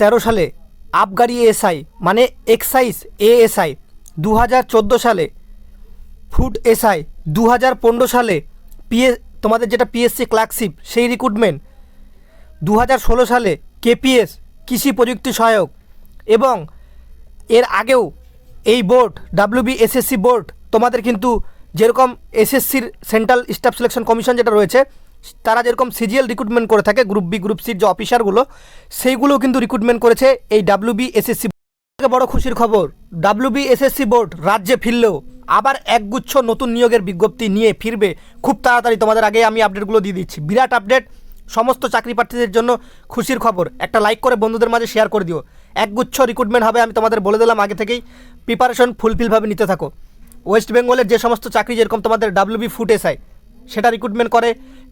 তেরো সালে আবগারি এসআই মানে এক্সাইজ এএসআই দু হাজার চোদ্দ সালে ফুড এসআই দু হাজার পনেরো সালে পিএ, তোমাদের যেটা পিএসসি ক্লার্কশিপ, সেই রিক্রুটমেন্ট দু হাজার ষোলো সালে কেপিএস, কৃষি প্রযুক্তি সহায়ক এবং এর আগেও এই বোর্ড ডাব্লিউবি এসএসসি বোর্ড, তোমাদের কিন্তু যেরকম এসএসসির সেন্ট্রাল স্টাফ সিলেকশন কমিশন যেটা রয়েছে তারা যেরকম সিজিএল রিক্রুটমেন্ট করে থাকে গ্রুপ বি গ্রুপ সির যে অফিসারগুলো সেইগুলো কিন্তু রিক্রুটমেন্ট করেছে এই ডাব্লিউবি এসএসসি থেকে বড় খুশির খবর ডাব্লিউ বি এসএসসি বোর্ড রাজ্যে ফিরলেও আবার একগুচ্ছ নতুন নিয়োগের বিজ্ঞপ্তি নিয়ে ফিরবে। খুব তাড়াতাড়ি তোমাদের আগে আমি আপডেটগুলো দিয়ে দিচ্ছি। বিরাট আপডেট সমস্ত চাকরি প্রার্থীদের জন্য খুশির খবর। একটা লাইক করে বন্ধুদের মাঝে শেয়ার করে দিও। একগুচ্ছ রিক্রুটমেন্ট হবে আমি তোমাদের বলে দিলাম আগে থেকেই। প্রিপারেশন ফুলফিলভাবে নিতে থাকো। ওয়েস্ট বেঙ্গলের যে সমস্ত চাকরি যেরকম তোমাদের ডাব্লিউবি ফুট এসআই সেটা রিক্রুটমেন্ট করে।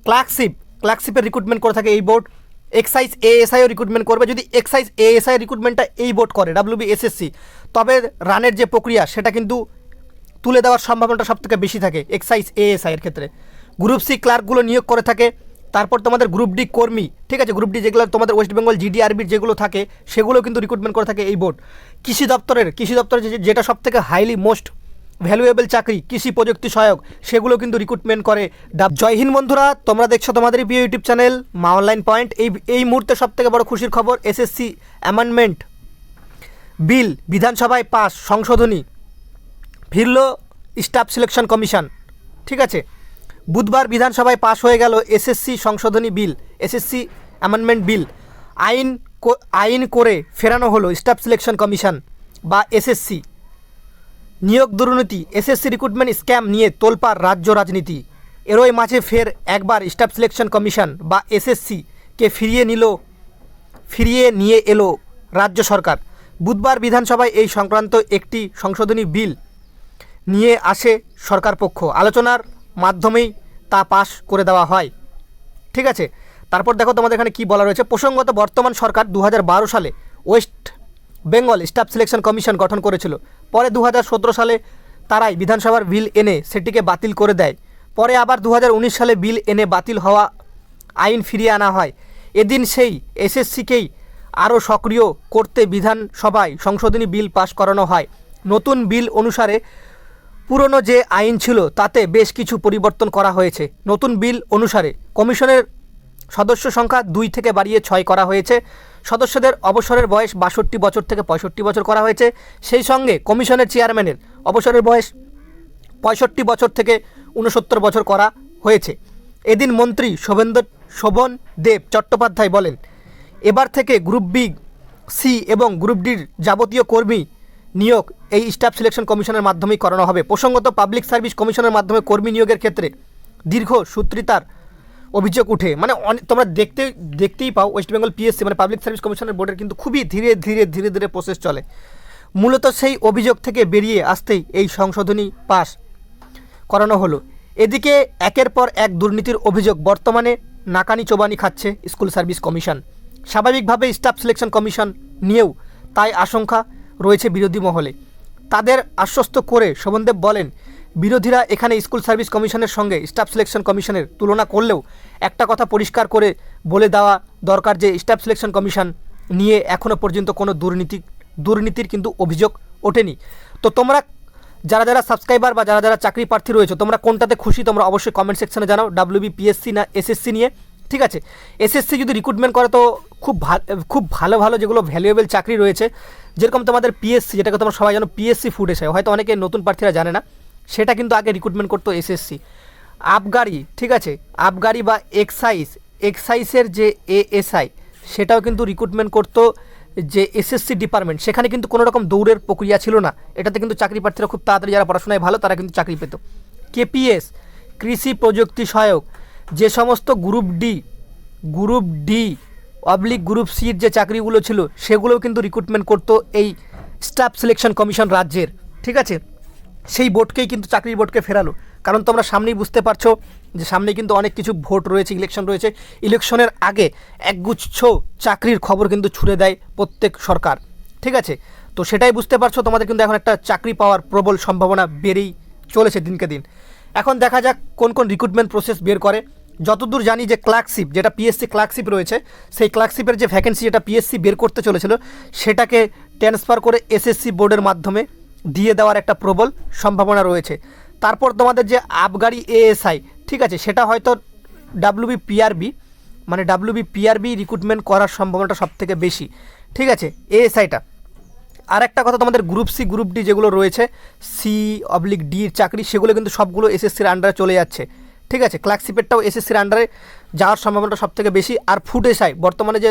ক্লার্কশিপ, ক্লার্কশিপের রিক্রুটমেন্ট করে থাকে এই বোর্ড এক্সাইজ এএসআইও রিক্রুটমেন্ট করবে। যদি এক্সাইজ এএসআই রিক্রুটমেন্টটা এই বোর্ড করে ডাব্লিউবি এসএসসি তবে রানের যে প্রক্রিয়া, সেটা কিন্তু তুলে দেওয়ার সম্ভাবনাটা সবথেকে বেশি থাকে এক্সাইজ এএসআই এর ক্ষেত্রে। গ্রুপ সি ক্লার্কগুলো নিয়োগ করে থাকে, তারপর তোমাদের গ্রুপ ডি কর্মী, ঠিক আছে? গ্রুপ ডি যেগুলো তোমাদের ওয়েস্ট বেঙ্গল জিডিআরবির যেগুলো থাকে, সেগুলো কিন্তু রিক্রুটমেন্ট করে থাকে এই বোর্ড কৃষি দপ্তরের কৃষি দপ্তরের যেটা সবথেকে হাইলি মোস্ট ভ্যালুয়েবল চাকরি, কৃষি প্রযুক্তি সহায়ক, সেগুলো কিন্তু রিক্রুটমেন্ট করে। ডাব- জয় হিন্দ বন্ধুরা, তোমরা দেখছ তোমাদের প্রিয় YouTube channel Maa online point. এই এই মুহূর্তে সবথেকে বড় খুশির খবর এসএসসি অ্যামেন্ডমেন্ট বিল বিধানসভায় পাস সংশোধনী। ফিরল স্টাফ সিলেকশন কমিশন ঠিক আছে? বুধবার বিধানসভায় পাশ হয়ে গেল এসএসসি সংশোধনী বিল এসএসসি অ্যামেন্ডমেন্ট বিল আইন আইন করে ফেরানো হলো স্টাফ সিলেকশন কমিশন বা এসএসসি নিয়োগ দুর্নীতি, এসএসসি রিক্রুটমেন্ট স্ক্যাম নিয়ে তোলপাড় রাজ্য রাজনীতি। এরই মাঝে ফের একবার স্টাফ সিলেকশন কমিশন বা এসএসসি কে ফিরিয়ে নিল, ফিরিয়ে নিয়ে এলো রাজ্য সরকার। বুধবার বিধানসভায় এই সংক্রান্ত একটি সংশোধনী বিল নিয়ে আসে সরকার পক্ষ। আলোচনার মাধ্যমেই তা পাশ করে দেওয়া হয়। ঠিক আছে? তারপর দেখো তোমাদের এখানে কি বলা রয়েছে? প্রসঙ্গত বর্তমান সরকার দু হাজার বারো সালে West Bengal staff selection commission গঠন করেছিল। পরে দু হাজার সতেরো সালে তারাই বিধানসভার বিল এনে সেটিকে বাতিল করে দেয়। পরে আবার দু হাজার উনিশ সালে বিল এনে বাতিল হওয়া আইন ফিরিয়ে আনা হয়। এদিন সেই এসএসসিকেই আরও সক্রিয় করতে বিধানসভায় সংশোধনী বিল পাশ করানো হয়। নতুন বিল অনুসারে পুরনো যে আইন ছিল তাতে বেশ কিছু পরিবর্তন করা হয়েছে। নতুন বিল অনুসারে কমিশনের সদস্য সংখ্যা দুই থেকে বাড়িয়ে ছয় করা হয়েছে। সদস্যদের অবসরের বয়স বাষট্টি বছর থেকে পঁয়ষট্টি বছর করা হয়েছে। সেই সঙ্গে কমিশনের চেয়ারম্যানের অবসরের বয়স পঁয়ষট্টি বছর থেকে উনসত্তর বছর করা হয়েছে। এদিন মন্ত্রী শোভেন্দ্র শোভন দেব চট্টোপাধ্যায় বলেন, এবার থেকে গ্রুপ বি, সি এবং গ্রুপ ডির যাবতীয় কর্মী নিয়োগ এই স্টাফ সিলেকশন কমিশনের মাধ্যমেই করানো হবে। প্রসঙ্গত পাবলিক সার্ভিস কমিশনের মাধ্যমে কর্মী নিয়োগের ক্ষেত্রে দীর্ঘ সূত্রিতার অভিযোগ উঠে মানে তোমরা দেখতে, দেখতেই পাও ওয়েস্ট বেঙ্গল পিএসসি মানে পাবলিক সার্ভিস কমিশনের বোর্ডের কিন্তু খুবই ধীরে ধীরে ধীরে ধীরে প্রসেস চলে। মূলত সেই অভিযোগ থেকে বেরিয়ে আসতেই এই সংশোধনী পাস করানো হলো। এদিকে একের পর এক দুর্নীতির অভিযোগ বর্তমানে নাকানি চোবানি খাচ্ছে স্কুল সার্ভিস কমিশন স্বাভাবিকভাবে স্টাফ সিলেকশন কমিশন নিয়েও তাই আশঙ্কা রয়েছে বিরোধী মহলে। তাদের আশ্বস্ত করে শোভনদেব বলেন বিরোধীরা এখানে স্কুল সার্ভিস কমিশনের সঙ্গে স্টাফ সিলেকশন কমিশনের তুলনা করলেও একটা কথা পরিষ্কার করে বলে দেওয়া দরকার যে স্টাফ সিলেকশন কমিশন নিয়ে এখনও পর্যন্ত কোনো দুর্নীতি, দুর্নীতির কিন্তু অভিযোগ ওঠেনি। তো তোমরা যারা যারা সাবস্ক্রাইবার বা যারা যারা চাকরি প্রার্থী রয়েছে, তোমরা কোনটাতে খুশি তোমরা অবশ্যই কমেন্ট সেকশনে জানাও ডাব্লিউবি পিএসসি না এসএসসি নিয়ে, ঠিক আছে? এসএসসি যদি রিক্রুটমেন্ট করে তো খুব ভালো খুব ভালো ভালো যেগুলো ভ্যালুয়েবল চাকরি রয়েছে, যেরকম তোমাদের পিএসসি যেটাকে তোমরা সবাই জানো পিএসসি ফুড এসে, হয়তো অনেকে নতুন প্রার্থীরা জানে না। সেটা কিন্তু আগে রিক্রুটমেন্ট করতো এসএসসি আবগারি ঠিক আছে? আবগারি বা এক্সাইজ এক্সাইজের যে এএসআই সেটাও কিন্তু রিক্রুটমেন্ট করতো যে এসএসসি ডিপার্টমেন্ট সেখানে কিন্তু কোনো রকম দৌড়ের প্রক্রিয়া ছিল না। এটাতে কিন্তু চাকরি প্রার্থীরা খুব তাড়াতাড়ি যারা পড়াশোনায় ভালো, তারা কিন্তু চাকরি পেত। কেপিএস কৃষি প্রযুক্তি সহায়ক, যে সমস্ত group D group D oblique group সির যে চাকরিগুলো ছিল, সেগুলোও কিন্তু রিক্রুটমেন্ট করতো এই স্টাফ সিলেকশন কমিশন রাজ্যের, ঠিক আছে? সেই বোর্ডকেই কিন্তু চাকরির বোর্ডকে ফেরালো। কারণ তোমরা সামনেই বুঝতে পারছ যে সামনে কিন্তু অনেক কিছু ভোট রয়েছে ইলেকশন রয়েছে। ইলেকশনের আগে একগুচ্ছ চাকরির খবর কিন্তু ছুড়ে দেয় প্রত্যেক সরকার। ঠিক আছে? তো সেটাই বুঝতে পারছ, তোমাদের কিন্তু এখন একটা চাকরি পাওয়ার প্রবল সম্ভাবনা বেড়েই চলেছে দিনকে দিন। এখন দেখা যাক কোন কোন রিক্রুটমেন্ট প্রসেস বের করে। যতদূর জানি যে ক্লার্কশিপ যেটা পিএসসি ক্লার্কশিপ রয়েছে, সেই ক্লার্কশিপের যে ভ্যাকেন্সি যেটা পিএসসি বের করতে চলেছিল, সেটাকে ট্রান্সফার করে এসএসসি বোর্ডের মাধ্যমে দিয়ে দেওয়ার একটা প্রবল সম্ভাবনা রয়েছে। তারপর তোমাদের যে আবগারি এএসআই ঠিক আছে, সেটা হয়তো ডাব্লিউবি পিআরবি মানে ডাব্লিউবি পিআরবি রিক্রুটমেন্ট করার সম্ভাবনাটা সব থেকে বেশি, ঠিক আছে এএসআইটা আর একটা কথা তোমাদের গ্রুপ সি গ্রুপ ডি যেগুলো রয়েছে সি অবলিক ডির চাকরি, সেগুলো কিন্তু সবগুলো এসএসসির আন্ডারে চলে যাচ্ছে, ঠিক আছে ক্লার্কশিপেরটাও এসএসসির আন্ডারে যাওয়ার সম্ভাবনাটা সব থেকে বেশি। আর ফুড এসআই বর্তমানে যে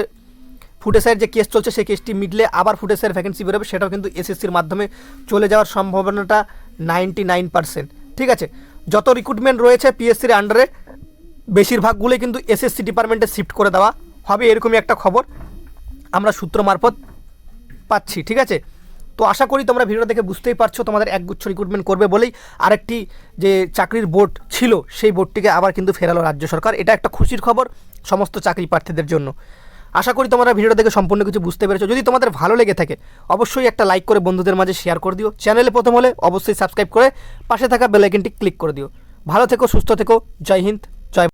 এসআইয়ের যে কেস চলছে, সেই কেসটি মিটলে আবার এসআইয়ের ভ্যাকেন্সি বেরোবে। সেটাও কিন্তু এসএসসির মাধ্যমে চলে যাওয়ার সম্ভাবনাটা নাইনটি নাইন পার্সেন্ট ঠিক আছে? যত রিক্রুটমেন্ট রয়েছে পিএসসির আন্ডারে বেশিরভাগগুলোই কিন্তু এসএসসি ডিপার্টমেন্টে শিফট করে দেওয়া হবে এরকমই একটা খবর আমরা সূত্র মারফত পাচ্ছি, ঠিক আছে? তো আশা করি তোমরা ভিডিও দেখে বুঝতেই পারছ, তোমাদের একগুচ্ছ রিক্রুটমেন্ট করবে বলেই আরেকটি যে চাকরির বোর্ড ছিল, সেই বোর্ডটিকে আবার কিন্তু ফেরালো রাজ্য সরকার। এটা একটা খুশির খবর সমস্ত চাকরি প্রার্থীদের জন্য। আশা করি তোমরা ভিডিওটা দেখে সম্পূর্ণ কিছু বুঝতে পেরেছ। যদি তোমাদের ভালো লেগে থাকে, অবশ্যই একটা লাইক করে বন্ধুদের মাঝে শেয়ার করে দিও। চ্যানেলে প্রথম হলে অবশ্যই সাবস্ক্রাইব করে পাশে থাকা বেলাইকনটি ক্লিক করে দিও। ভালো থেকো, সুস্থ থেকো, জয় হিন্দ।